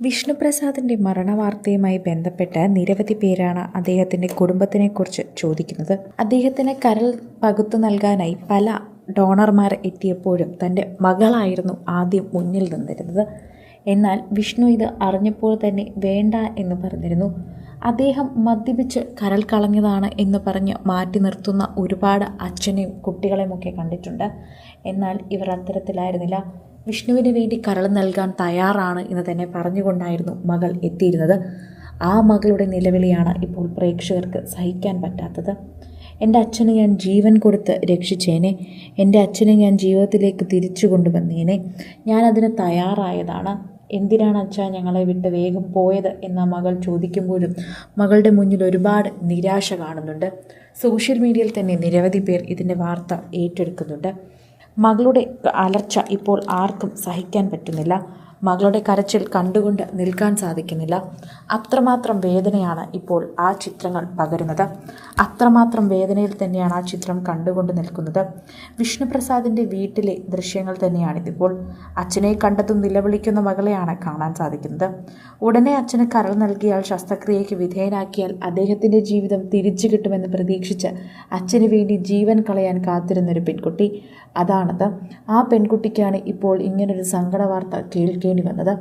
വിഷ്ണുപ്രസാദിന്റെ മരണവാർത്തയുമായി ബന്ധപ്പെട്ട് നിരവധി പേരാണ് അദ്ദേഹത്തിന്റെ കുടുംബത്തിനെക്കുറിച്ച് ചോദിക്കുന്നത്. അദ്ദേഹത്തിന് കരൾ പകുത്തു നൽകാനായി പല ഡോണർമാർ എത്തിയപ്പോഴും തന്റെ മകളായിരുന്നു ആദ്യം മുന്നിൽ നിന്നിരുന്നത്. എന്നാൽ വിഷ്ണു ഇത് അറിഞ്ഞപ്പോൾ തന്നെ വേണ്ട എന്ന് പറഞ്ഞിരുന്നു. അദ്ദേഹം മദ്യപിച്ച് കരൾ കളഞ്ഞതാണ് എന്ന് പറഞ്ഞ് മാറ്റി നിർത്തുന്ന ഒരുപാട് അച്ഛനെയും കുട്ടികളെയുമൊക്കെ കണ്ടിട്ടുണ്ട്. എന്നാൽ ഇവർ അത്തരത്തിലായിരുന്നില്ല. വിഷ്ണുവിന് വേണ്ടി കരൾ നൽകാൻ തയ്യാറാണ് എന്ന് തന്നെ പറഞ്ഞുകൊണ്ടായിരുന്നു മകൾ എത്തിയിരുന്നത്. ആ മകളുടെ നിലവിളിയാണ് ഇപ്പോൾ പ്രേക്ഷകർക്ക് സഹിക്കാൻ പറ്റാത്തത്. എന്റെ അച്ഛന് ഞാൻ ജീവൻ കൊടുത്ത് രക്ഷിച്ചേനെ. എന്റെ അച്ഛനെ ഞാൻ ജീവിതത്തിലേക്ക് തിരിച്ചു കൊണ്ടുവന്നേനെ. ഞാനതിന് തയ്യാറായതാണ്. എന്തിനാണ് അച്ഛാ ഞങ്ങളെ വിട്ട് വേഗം പോയത്? എന്ന മകൾ ചോദിക്കുമ്പോഴും മകളുടെ മുന്നിൽ ഒരുപാട് നിരാശ കാണുന്നുണ്ട്. സോഷ്യൽ മീഡിയയിൽ തന്നെ നിരവധി പേർ ഇതിന്റെ വാർത്ത ഏറ്റെടുക്കുന്നുണ്ട്. മകളുടെ അലർച്ച ഇപ്പോൾ ആർക്കും സഹിക്കാൻ പറ്റുന്നില്ല. മകളുടെ കരച്ചിൽ കണ്ടുകൊണ്ട് നിൽക്കാൻ സാധിക്കുന്നില്ല. അത്രമാത്രം വേദനയാണ് ഇപ്പോൾ ആ ചിത്രങ്ങൾ പകരുന്നത്. അത്രമാത്രം വേദനയിൽ തന്നെയാണ് ആ ചിത്രം കണ്ടുകൊണ്ട് നിൽക്കുന്നത്. വിഷ്ണുപ്രസാദിന്റെ വീട്ടിലെ ദൃശ്യങ്ങൾ തന്നെയാണിതിപ്പോൾ. അച്ഛനെ കണ്ടെത്തും നിലവിളിക്കുന്ന മകളെയാണ് കാണാൻ സാധിക്കുന്നത്. ഉടനെ അച്ഛന് കരൾ നൽകിയാൽ ശസ്ത്രക്രിയയ്ക്ക് വിധേയനാക്കിയാൽ അദ്ദേഹത്തിന്റെ ജീവിതം തിരിച്ചു കിട്ടുമെന്ന് പ്രതീക്ഷിച്ച് അച്ഛന് വേണ്ടി ജീവൻ കളയാൻ കാത്തിരുന്നൊരു പെൺകുട്ടി. അതാണത്. ആ പെൺകുട്ടിക്കാണ് ഇപ്പോൾ ഇങ്ങനൊരു സങ്കട വാർത്ത കേൾക്കേണ്ടി വന്നത്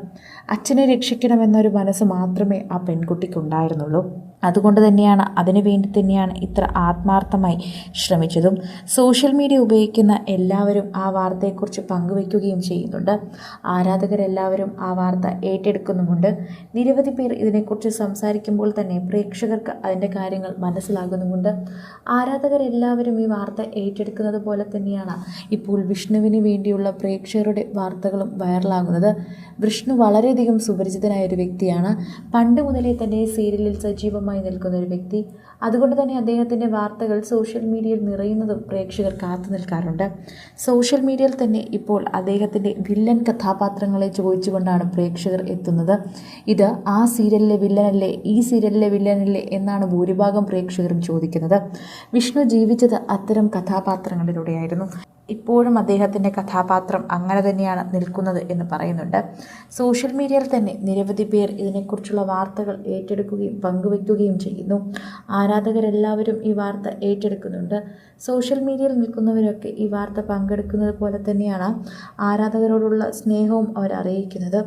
അച്ഛനെ രക്ഷിക്കണമെന്നൊരു മനസ്സ് മാത്രമേ ആ പെൺകുട്ടിക്കുണ്ടായിരുന്നുള്ളൂ. അതുകൊണ്ട് തന്നെയാണ് അതിനു വേണ്ടി തന്നെയാണ് ഇത്ര ആത്മാർത്ഥമായി ശ്രമിച്ചതും. സോഷ്യൽ മീഡിയ ഉപയോഗിക്കുന്ന എല്ലാവരും ആ വാർത്തയെക്കുറിച്ച് പങ്കുവയ്ക്കുകയും ചെയ്യുന്നുണ്ട്. ആരാധകരെല്ലാവരും ആ വാർത്ത ഏറ്റെടുക്കുന്നുമുണ്ട്. നിരവധി പേർ ഇതിനെക്കുറിച്ച് സംസാരിക്കുമ്പോൾ തന്നെ പ്രേക്ഷകർക്ക് അതിന്റെ കാര്യങ്ങൾ മനസ്സിലാകുന്നുമുണ്ട്. ആരാധകരെല്ലാവരും ഈ വാർത്ത ഏറ്റെടുക്കുന്നത് പോലെ തന്നെയാണ് ഇപ്പോൾ വിഷ്ണുവിന് വേണ്ടിയുള്ള പ്രേക്ഷകരുടെ വാർത്തകളും വൈറലാകുന്നത്. വിഷ്ണു വളരെയധികം സുപരിചിതനായ ഒരു വ്യക്തിയാണ്. പണ്ട് മുതലേ തന്നെ സീരിയലിൽ സജീവമായി നിൽക്കുന്ന ഒരു വ്യക്തി. അതുകൊണ്ട് തന്നെ അദ്ദേഹത്തിന്റെ വാർത്തകൾ സോഷ്യൽ മീഡിയയിൽ നിറയുന്നതും പ്രേക്ഷകർ കാത്തു നിൽക്കാറുണ്ട്. സോഷ്യൽ മീഡിയയിൽ തന്നെ ഇപ്പോൾ അദ്ദേഹത്തിന്റെ വില്ലൻ കഥാപാത്രങ്ങളെ ചോദിച്ചുകൊണ്ടാണ് പ്രേക്ഷകർ എത്തുന്നത്. ഇത് ആ സീരിയലിലെ വില്ലനല്ലേ ഈ സീരിയലിലെ വില്ലനല്ലേ എന്നാണ് ഭൂരിഭാഗം പ്രേക്ഷകരും ചോദിക്കുന്നത്. വിഷ്ണു ജീവിച്ചത് അത്തരം കഥാപാത്രങ്ങളിലൂടെയായിരുന്നു. ഇപ്പോഴും അദ്ദേഹത്തിന്റെ കഥാപാത്രം അങ്ങനെ തന്നെയാണ് നിൽക്കുന്നത് എന്ന് പറയുന്നുണ്ട്. സോഷ്യൽ മീഡിയയിൽ തന്നെ നിരവധി പേർ ഇതിനെക്കുറിച്ചുള്ള വാർത്തകൾ ഏറ്റെടുക്കുകയും പങ്കുവയ്ക്കുകയും ചെയ്യുന്നു. ആരാധകരെല്ലാവരും ഈ വാർത്ത ഏറ്റെടുക്കുന്നുണ്ട്. സോഷ്യൽ മീഡിയയിൽ നിൽക്കുന്നവരൊക്കെ ഈ വാർത്ത പങ്കെടുക്കുന്നത് പോലെ തന്നെയാണ് ആരാധകരോടുള്ള സ്നേഹവും അവർ അറിയിക്കുന്നത്.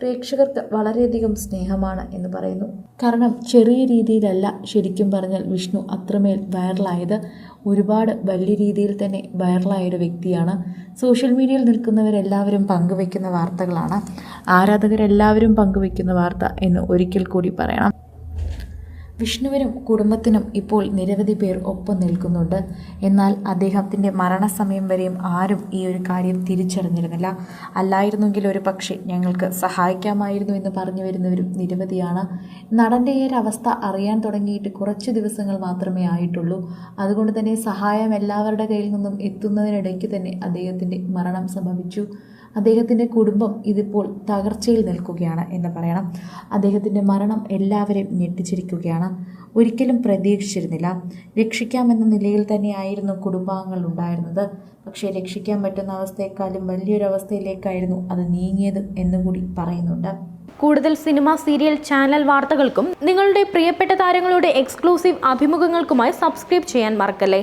പ്രേക്ഷകർക്ക് വളരെയധികം സ്നേഹമാണ് എന്ന് പറയുന്നു. കാരണം ചെറിയ രീതിയിലല്ല ശരിക്കും പറഞ്ഞാൽ വിഷ്ണു അത്രമേൽ വൈറലായത്. ഒരുപാട് വലിയ രീതിയിൽ തന്നെ വൈറലായ ഒരു വ്യക്തിയാണ്. സോഷ്യൽ മീഡിയയിൽ നിൽക്കുന്നവരെല്ലാവരും പങ്കുവെക്കുന്ന വാർത്തകളാണ്. ആരാധകരെല്ലാവരും പങ്കുവെക്കുന്ന വാർത്ത എന്ന് ഒരിക്കൽ കൂടി പറയണം. വിഷ്ണുവിനും കുടുംബത്തിനും ഇപ്പോൾ നിരവധി പേർ ഒപ്പം നിൽക്കുന്നുണ്ട്. എന്നാൽ അദ്ദേഹത്തിന്റെ മരണസമയം വരെയും ആരും ഈ ഒരു കാര്യം തിരിച്ചറിഞ്ഞിരുന്നില്ല. അല്ലായിരുന്നെങ്കിൽ ഒരു പക്ഷേ ഞങ്ങൾക്ക് സഹായിക്കാമായിരുന്നു എന്ന് പറഞ്ഞു വരുന്നവരും നിരവധിയാണ്. നടന്റെ ഈ ഒരു അവസ്ഥ അറിയാൻ തുടങ്ങിയിട്ട് കുറച്ച് ദിവസങ്ങൾ മാത്രമേ ആയിട്ടുള്ളൂ. അതുകൊണ്ട് തന്നെ സഹായം എല്ലാവരുടെ കയ്യിൽ നിന്നും എത്തുന്നതിനിടയ്ക്ക് തന്നെ അദ്ദേഹത്തിന്റെ മരണം സംഭവിച്ചു. അദ്ദേഹത്തിന്റെ കുടുംബം ഇതിപ്പോൾ തകർച്ചയിൽ നിൽക്കുകയാണ് എന്ന് പറയണം. അദ്ദേഹത്തിന്റെ മരണം എല്ലാവരെയും ഞെട്ടിച്ചിരിക്കുകയാണ്. ഒരിക്കലും പ്രതീക്ഷിച്ചിരുന്നില്ല. രക്ഷിക്കാമെന്ന നിലയിൽ തന്നെയായിരുന്നു കുടുംബാംഗങ്ങൾ ഉണ്ടായിരുന്നത്. പക്ഷേ രക്ഷിക്കാൻ പറ്റുന്ന അവസ്ഥയെക്കാളും വലിയൊരവസ്ഥയിലേക്കായിരുന്നു അത് നീങ്ങിയത് എന്നുകൂടി പറയുന്നുണ്ട്. കൂടുതൽ സിനിമ സീരിയൽ ചാനൽ വാർത്തകൾക്കും നിങ്ങളുടെ പ്രിയപ്പെട്ട താരങ്ങളുടെ എക്സ്ക്ലൂസീവ് അഭിമുഖങ്ങൾക്കുമായി സബ്സ്ക്രൈബ് ചെയ്യാൻ മറക്കല്ലേ?